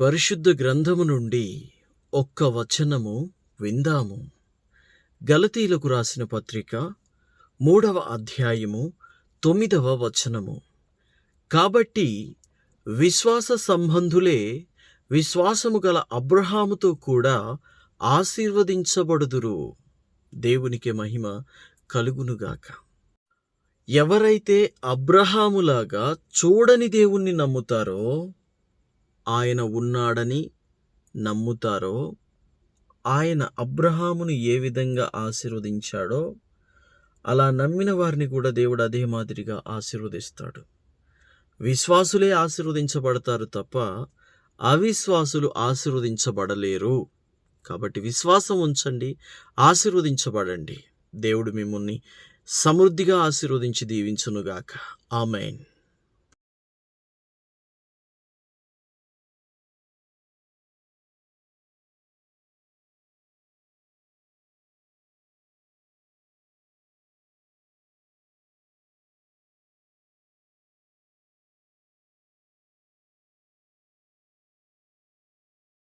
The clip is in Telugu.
పరిశుద్ధ గ్రంథము నుండి ఒక్క వచనము విందాము. గలతీలకు రాసిన పత్రిక మూడవ అధ్యాయము తొమ్మిదవ వచనము. కాబట్టి విశ్వాస సంబంధులే విశ్వాసము గల అబ్రహాముతో కూడా ఆశీర్వదించబడుదురు. దేవునికి మహిమ కలుగునుగాక. ఎవరైతే అబ్రహాములాగా చూడని దేవుణ్ణి నమ్ముతారో ఆయన ఉన్నాడని నమ్ముతారో? ఆయన అబ్రహామును ఏ విధంగా ఆశీర్వదించాడో? అలా నమ్మిన వారిని కూడా దేవుడు అదే మాదిరిగా ఆశీర్వదిస్తాడు. విశ్వాసులే ఆశీర్వదించబడతారు తప్ప అవిశ్వాసులు ఆశీర్వదించబడలేరు. కాబట్టి విశ్వాసం ఉంచండి ఆశీర్వదించబడండి. దేవుడు మిమ్మల్ని సమృద్ధిగా ఆశీర్వదించి దీవించునుగాక. ఆమెన్.